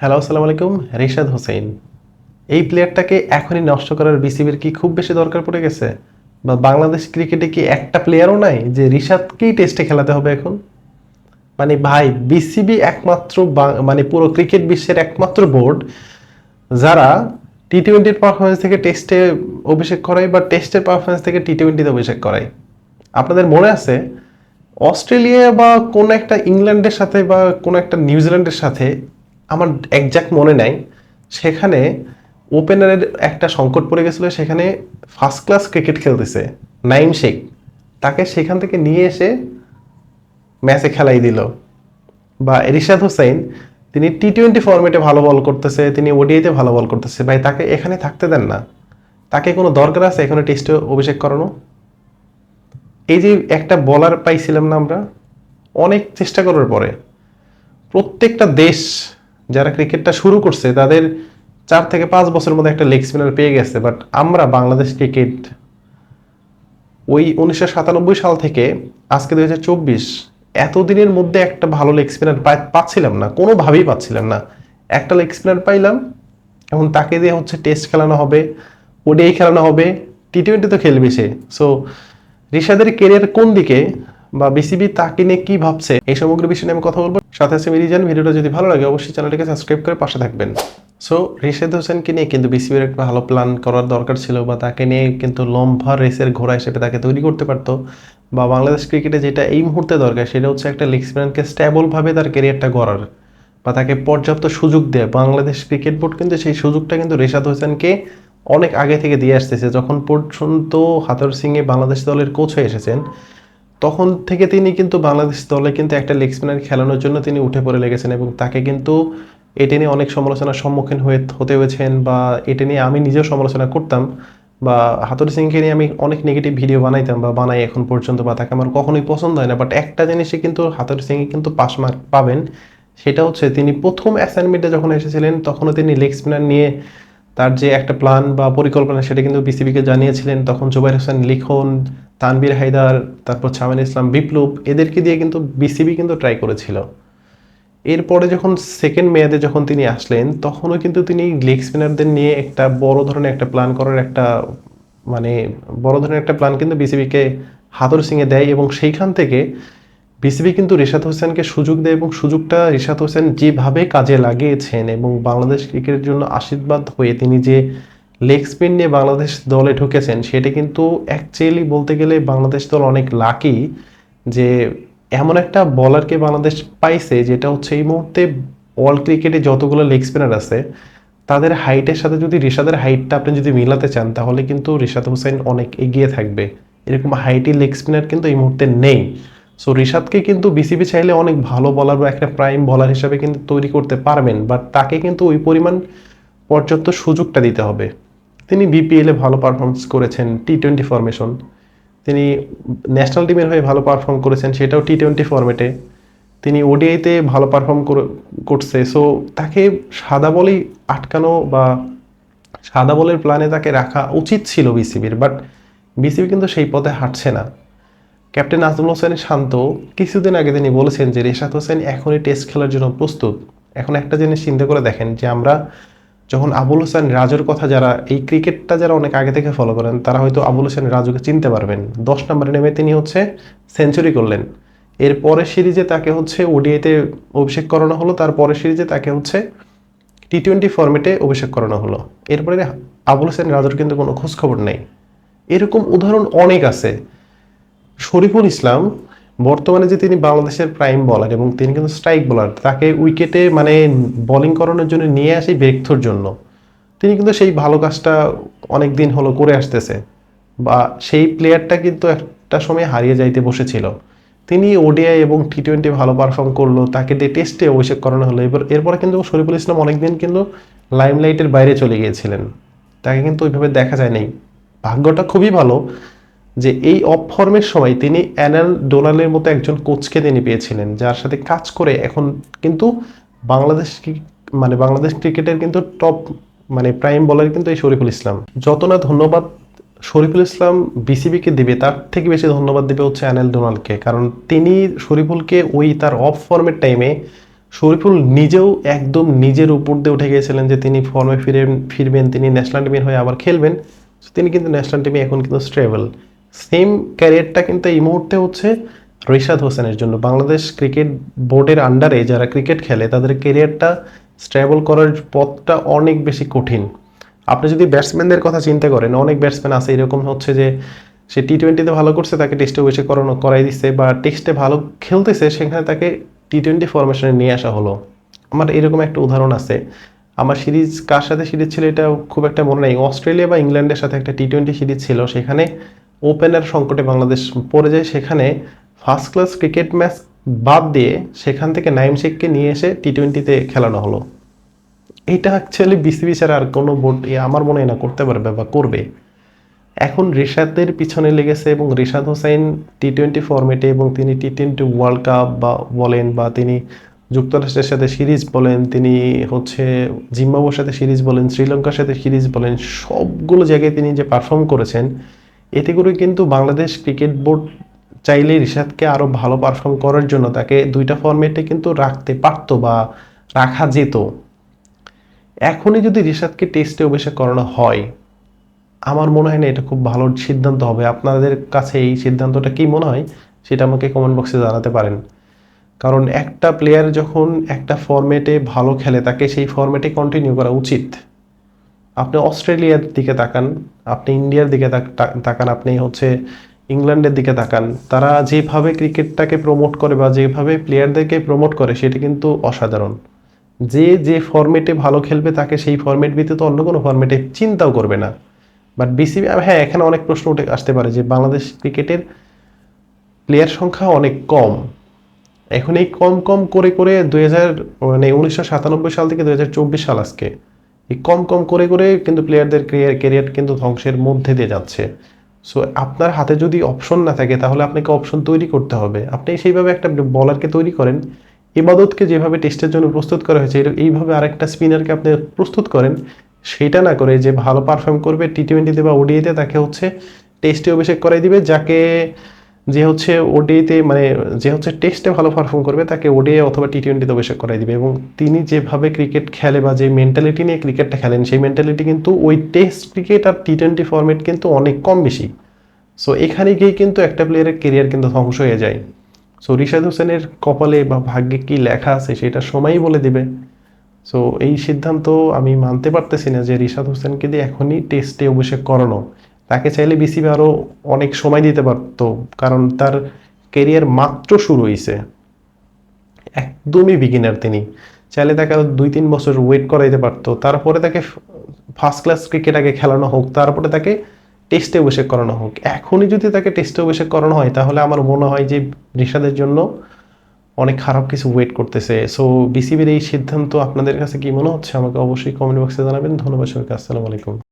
Hello আসসালামু আলাইকুম, রিশাদ হোসেন। এই প্লেয়ারটাকে এখনই নষ্ট করার বিসিবির কি খুব বেশি দরকার পড়ে গেছে? বা বাংলাদেশ ক্রিকেটে কি একটা প্লেয়ারও নাই যে রিশাদকেই টেস্টে খেলাতে হবে এখন? মানে ভাই বিসিবি একমাত্র মানে পুরো ক্রিকেট বিশ্বের একমাত্র বোর্ড যারা টি টোয়েন্টির পারফরমেন্স থেকে টেস্টে অভিষেক করায় বা টেস্টের পারফরমেন্স থেকে টি টোয়েন্টিতে অভিষেক করায় আপনাদের মনে আছে, অস্ট্রেলিয়া বা কোন একটা ইংল্যান্ডের সাথে বা কোন একটা নিউজিল্যান্ডের সাথে আমার একজ্যাক্ট মনে নাই। সেখানে ওপেনারের একটা সংকট পড়ে গেছিল, সেখানে ফার্স্ট ক্লাস ক্রিকেট খেলতেছে, নাইম শেখ। তাকে সেখান থেকে নিয়ে এসে ম্যাচে খেলাই দিল। বা এরিশাদ হোসেন, তিনি টি টোয়েন্টি ফর্মেটে ভালো বল করতেছে, তিনি ওডিআইতে ভালো বল করতেছে। ভাই, তাকে এখানে থাকতে দেন না। তাকে কোনো দরকার আছে এখানে টেস্টে অভিষেক করানো? এই যে একটা বলার পাইছিলাম না আমরা, অনেক চেষ্টা করার পরে। প্রত্যেকটা দেশ যারা ক্রিকেটটা শুরু করছে, তাদের চার থেকে পাঁচ বছরের মধ্যে একটা লেগ স্পিনার পেয়ে গেছে। বাট আমরা বাংলাদেশ ক্রিকেট ওই উনিশশো সাতানব্বই সাল থেকে আজকে দু হাজার চব্বিশ এতদিনের মধ্যে একটা ভালো লেগ স্পিনার পাচ্ছিলাম না, কোনোভাবেই পাচ্ছিলাম না। একটা লেগ স্পিনার পাইলাম এখন তাকে দিয়ে হচ্ছে টেস্ট খেলানো হবে ওডিআই খেলানো হবে টি টোয়েন্টি তো খেলবে সে। সো রিশাদের কেরিয়ার কোন দিকে? বা বিসিবি তাকে নিয়ে কি ভাবছে? এই সমগ্র বিষয় নিয়ে আমি কথা বলব। সাথে আছে মিরিজান ভিডিওটা যদি ভালো লাগে, অবশ্যই চ্যানেলটিকে সাবস্ক্রাইব করে পাশে থাকবেন। সো রিশাদ হোসেনকে নিয়ে কিন্তু বিসিবির একটা ভালো প্ল্যান করার দরকার ছিল বা তাকে নিয়ে কিন্তু লম্বা রেসের ঘোড়া হিসেবে তাকে তৈরি করতে পারতো। বা বাংলাদেশ ক্রিকেটে যেটা এই মুহূর্তে দরকার, সেটা হচ্ছে একটা লেগ স্পিনারকে স্ট্যাবলভাবে তার ক্যারিয়ারটা গড়ার বা তাকে পর্যাপ্ত সুযোগ দেয়। বাংলাদেশ ক্রিকেট বোর্ড কিন্তু সেই সুযোগটা কিন্তু রেশাদ হোসেনকে অনেক আগে থেকে দিয়ে আসতেছে। যখন পর্যন্ত হাতর সিংয়ে বাংলাদেশ দলের কোচ হয়ে এসেছেন তখন থেকে তিনি কিন্তু বাংলাদেশ দলে কিন্তু একটা লেগ স্পিনার খেলানোর জন্য তিনি উঠে পড়ে লেগেছেন এবং তাকে কিন্তু এটা নিয়ে অনেক সমালোচনার সম্মুখীন হয়ে হতে হয়েছেন বা এটা নিয়ে আমি নিজেও সমালোচনা করতাম বা হাতুর সিংকে নিয়ে আমি অনেক নেগেটিভ ভিডিও বানাইতাম বা বানাই এখন পর্যন্ত বা তাকে আমার কখনোই পছন্দ হয় না। বাট একটা জিনিসে কিন্তু হাতুর সিংয়ে কিন্তু পাস মার্ক পাবেন, সেটা হচ্ছে তিনি প্রথম অ্যাসাইনমেন্টে যখন এসেছিলেন, তখনও তিনি লেগ স্পিনার নিয়ে তার যে একটা প্ল্যান বা পরিকল্পনা সেটা কিন্তু বিসিবিকে জানিয়েছিলেন। তখন জুবাইর হোসেন, লিখন তানবীর হায়দার, তারপর ছামিন ইসলাম, বিপ্লব, এদেরকে দিয়ে কিন্তু বিসিবি কিন্তু ট্রাই করেছিল। এরপরে যখন সেকেন্ড মেয়াদে যখন তিনি আসলেন, তখনও কিন্তু তিনি লেগ স্পিনারদের নিয়ে একটা বড় ধরনের একটা প্ল্যান করার একটা মানে বড় ধরনের একটা প্ল্যান কিন্তু বিসিবিকে হাতর সিংয়ে দেয় এবং সেইখান থেকে বিসিবি কিন্তু রিশাদ হোসেনকে সুযোগ দেয় এবং সুযোগটা রিশাদ হোসেন যেভাবে কাজে লাগিয়েছেন এবং বাংলাদেশ ক্রিকেটের জন্য আশীর্বাদ হয়ে তিনি যে লেগ স্পিন নিয়ে বাংলাদেশ দলে ঢুকেছেন, সেটা কিন্তু অ্যাকচুয়ালি বলতে গেলে বাংলাদেশ দল অনেক লাকি যে এমন একটা বলারকে বাংলাদেশ পাইছে যেটা হচ্ছে এই মুহূর্তে ওয়ার্ল্ড ক্রিকেটে যতগুলো লেগ স্পিনার আছে, তাদের হাইটের সাথে যদি রিশাদের হাইটটা আপনি যদি মিলাতে চান, তাহলে কিন্তু রিশাদ হোসেন অনেক এগিয়ে থাকবে। এরকম হাইটি লেগ স্পিনার কিন্তু এই মুহূর্তে নেই। সো রিশাদকে কিন্তু বিসিবি চাইলে অনেক ভালো বলার বা একটা প্রাইম বলার হিসাবে কিন্তু তৈরি করতে পারবেন বাট তাকে কিন্তু ওই পরিমাণ পর্যাপ্ত সুযোগটা দিতে হবে। তিনি বিপিএলে ভালো পারফরমেন্স করেছেন টি টোয়েন্টি ফরমেশন তিনি ন্যাশনাল টিমের হয়ে ভালো পারফর্ম করেছেন, সেটাও টি টোয়েন্টি ফরম্যাটে তিনি ওডিআইতে ভালো পারফর্ম করছে। সো তাকে সাদা বলেই আটকানো বা সাদা বলের প্ল্যানে তাকে রাখা উচিত ছিল বিসিবির বাট বিসিবি কিন্তু সেই পথে হাঁটছে না। ক্যাপ্টেন নাজমুল হোসেন শান্ত, কিছুদিন আগে তিনি বলেছেন যে রেশাদ হোসেন এখনই টেস্ট খেলার জন্য প্রস্তুত। এখন একটা জিনিস চিন্তা করে দেখেন যে আমরা যখন আবুল হোসেন রাজুর কথা যারা, এই ক্রিকেটটা যারা অনেক আগে থেকে ফলো করেন, তারা হয়তো আবুল হোসেন রাজুকে চিনতে পারবেন। দশ নম্বরে নেমে তিনি হচ্ছে সেঞ্চুরি করলেন। এর পরের সিরিজে তাকে হচ্ছে ওডিআইতে অভিষেক করানো হলো, তার পরের সিরিজে তাকে হচ্ছে টি টোয়েন্টি ফর্মেটে অভিষেক করানো হলো। এরপরে আবুল হোসেন রাজুর কিন্তু কোনো খোঁজখবর নেই। এরকম উদাহরণ অনেক আছে। শরীফুল ইসলাম বর্তমানে যে তিনি বাংলাদেশের প্রাইম বলার এবং তিনি কিন্তু স্ট্রাইক বলার তাকে উইকেটে মানে বোলিং করানোর জন্য নিয়ে আসি ব্রেকথ্রোর জন্য। তিনি কিন্তু সেই ভালো কাজটা অনেক দিন হলো করে আসতেছে বা সেই প্লেয়ারটা কিন্তু একটা সময় হারিয়ে যাইতে বসেছিল। তিনি ওডিআই এবং টি টোয়েন্টি ভালো পারফর্ম করল, তাকে দিয়ে টেস্টে অভিষেক করানো হলো। এবার, এরপরে কিন্তু শরীফুল ইসলাম অনেকদিন কিন্তু লাইমলাইটের বাইরে চলে গিয়েছিলেন। তাকে কিন্তু ওইভাবে দেখা যায় নাই। ভাগ্যটা খুবই ভালো। যে এই অফ ফর্মের সময় তিনি অ্যানাল ডোনালের মতো একজন কোচকে তিনি পেয়েছিলেন, যার সাথে কাজ করে এখন কিন্তু বাংলাদেশ মানে বাংলাদেশ ক্রিকেটের কিন্তু টপ মানে প্রাইম বলার কিন্তু এই শরীফুল ইসলাম। যত না ধন্যবাদ শরীফুল ইসলাম বিসিবিকে দিবে, তার থেকে বেশি ধন্যবাদ দেবে হচ্ছে অ্যানেল ডোনাল্ডকে কারণ তিনি শরীফুলকে ওই তার অফ ফর্মের টাইমে শরীফুল নিজেও একদম নিজের উপর দিয়ে উঠে গিয়েছিলেন যে তিনি ফর্মে ফিরে, ফিরবেন, তিনি ন্যাশনাল টিমের হয়ে আবার খেলবেন। তিনি কিন্তু ন্যাশনাল টিমে এখন কিন্তু স্ট্রেবল সেম ক্যারিয়ারটা কিন্তু এই মুহূর্তে হচ্ছে রিশাদ হোসেনের জন্য। বাংলাদেশ ক্রিকেট বোর্ডের আন্ডারে যারা ক্রিকেট খেলে, তাদের ক্যারিয়ারটা স্ট্রেবল করার পথটা অনেক বেশি কঠিন। আপনি যদি ব্যাটসম্যানদের কথা চিন্তা করেন, অনেক ব্যাটসম্যান আছে, এরকম হচ্ছে যে সে টি টোয়েন্টিতে ভালো করছে, তাকে টেস্টে বেশি করানো, করাই দিচ্ছে, বা টেস্টে ভালো খেলতেছে, সেখানে তাকে টি টোয়েন্টি ফরমেশনে নিয়ে আসা হলো। আমার এরকম একটা উদাহরণ আছে। আমার সিরিজ, কার সাথে সিরিজ ছিল এটা খুব একটা মনে নেই। অস্ট্রেলিয়া বা ইংল্যান্ডের সাথে একটা টি টোয়েন্টি সিরিজ ছিল, সেখানে ওপেনার সংকটে বাংলাদেশ পড়ে যায়, সেখানে ফার্স্ট ক্লাস ক্রিকেট ম্যাচ বাদ দিয়ে সেখান থেকে নাইম শেখকে নিয়ে এসে টি টোয়েন্টিতে খেলানো হলো। এটা অ্যাকচুয়ালি বিসিবি ছাড়া আর কোনো বোর্ড আমার মনে হয় না করতে পারবে বা করবে। এখন রিশাদের পিছনে লেগেছে এবং রিশাদ হোসেন টি টোয়েন্টি ফরম্যাটে এবং তিনি টি টোয়েন্টি ওয়ার্ল্ড কাপ বা বলেন বা তিনি যুক্তরাষ্ট্রের সাথে সিরিজ বলেন, তিনি হচ্ছে জিম্বাবুর সাথে সিরিজ বলেন, শ্রীলঙ্কার সাথে সিরিজ বলেন, সবগুলো জায়গায় তিনি যে পারফর্ম করেছেন এতে করে কিন্তু বাংলাদেশ ক্রিকেট বোর্ড চাইলে রিশাদকে আরও ভালো পারফর্ম করার জন্য তাকে দুইটা ফরম্যাটে কিন্তু রাখতে পারতো বা রাখা যেত। এখনই যদি রিশাদকে টেস্টে অভিষেক করানো হয়, আমার মনে হয় না এটা খুব ভালো সিদ্ধান্ত হবে। আপনাদের কাছে এই সিদ্ধান্তটা কি মনে হয়, সেটা আমাকে কমেন্ট বক্সে জানাতে পারেন। কারণ একটা প্লেয়ার যখন একটা ফরম্যাটে ভালো খেলে, তাকে সেই ফরম্যাটে কন্টিনিউ করা উচিত। আপনি অস্ট্রেলিয়ার দিকে তাকান, আপনি ইন্ডিয়ার দিকে তাক- তাকান, আপনি হচ্ছে ইংল্যান্ডের দিকে তাকান, তারা যেভাবে ক্রিকেটটাকে প্রমোট করে বা যেভাবে প্লেয়ারদেরকে প্রমোট করে, সেটা কিন্তু অসাধারণ। যে যে ফরম্যাটে ভালো খেলবে, তাকে সেই ফরম্যাট তো অন্য কোনো ফরম্যাটে চিন্তাও করবে না। বাট বিসিবি হ্যাঁ এখানে অনেক প্রশ্ন উঠে, আসতে পারে যে বাংলাদেশ ক্রিকেটের প্লেয়ার সংখ্যা অনেক কম। এখন এই কম কম করে করে দুই হাজার মানে উনিশশো সাতানব্বই সাল থেকে দুই হাজার চব্বিশ সাল আজকে। এই কম কম করে করে কিন্তু প্লেয়ারদের ক্যারিয়ার ক্যারিয়ার কিন্তু ধ্বংসের মধ্যে দিয়ে যাচ্ছে। সো আপনার হাতে যদি অপশন না থাকে, তাহলে আপনাকে অপশন তৈরি করতে হবে। আপনি সেইভাবে একটা বলারকে তৈরি করেন। ইবাদতকে যেভাবে টেস্টের জন্য প্রস্তুত করা হয়েছে এইভাবে আরেকটা স্পিনারকে আপনি প্রস্তুত করেন। সেটা না করে যে ভালো পারফর্ম করবে টি টোয়েন্টিতে বা ওডিআইতে তাকে হচ্ছে টেস্টে অভিষেক করাই দিবে, যাকে যে হচ্ছে ওডিআইতে মানে যে হচ্ছে টেস্টে ভালো পারফর্ম করবে, তাকে ওডিআই অথবা টি টোয়েন্টিতে অভিষেক করাই দিবে। এবং তিনি যেভাবে ক্রিকেট খেলে বা যে মেন্টালিটি নিয়ে ক্রিকেটটা খেলেন, সেই মেন্টালিটি কিন্তু ওই টেস্ট ক্রিকেট আর টি টোয়েন্টি ফরম্যাট কিন্তু অনেক কম বেশি। সো এখানে গিয়ে কিন্তু একটা প্লেয়ারের কেরিয়ার কিন্তু ধ্বংস হয়ে যায়। সো রিশাদ হোসেনের কপালে বা ভাগ্যে কি লেখা আছে, সেটা সময়ই বলে দিবে। সো এই সিদ্ধান্ত আমি মানতে পারতেছি না যে রিশাদ হোসেনকে দিয়ে এখনই টেস্টে অভিষেক করানো। তাকে চাইলে বিসিবি আরও অনেক সময় দিতে পারতো, কারণ তার কেরিয়ার মাত্র শুরু হয়েছে একদমই বিগিনার তিনি। চাইলে তাকে আরও দুই তিন বছর ওয়েট করাইতে পারতো। তারপরে তাকে ফার্স্ট ক্লাস ক্রিকেট আগে খেলানো হোক, তারপরে তাকে টেস্টে অভিষেক করানো হোক। এখনই যদি তাকে টেস্টে অভিষেক করানো হয়, তাহলে আমার মনে হয় যে রিশাদের জন্য অনেক খারাপ কিছু ওয়েট করতেছে। সো বিসিবির এই সিদ্ধান্ত আপনাদের কাছে কি মনে হচ্ছে? আমাকে অবশ্যই কমেন্ট বক্সে জানাবেন। ধন্যবাদ সবাইকে। আসসালামু আলাইকুম।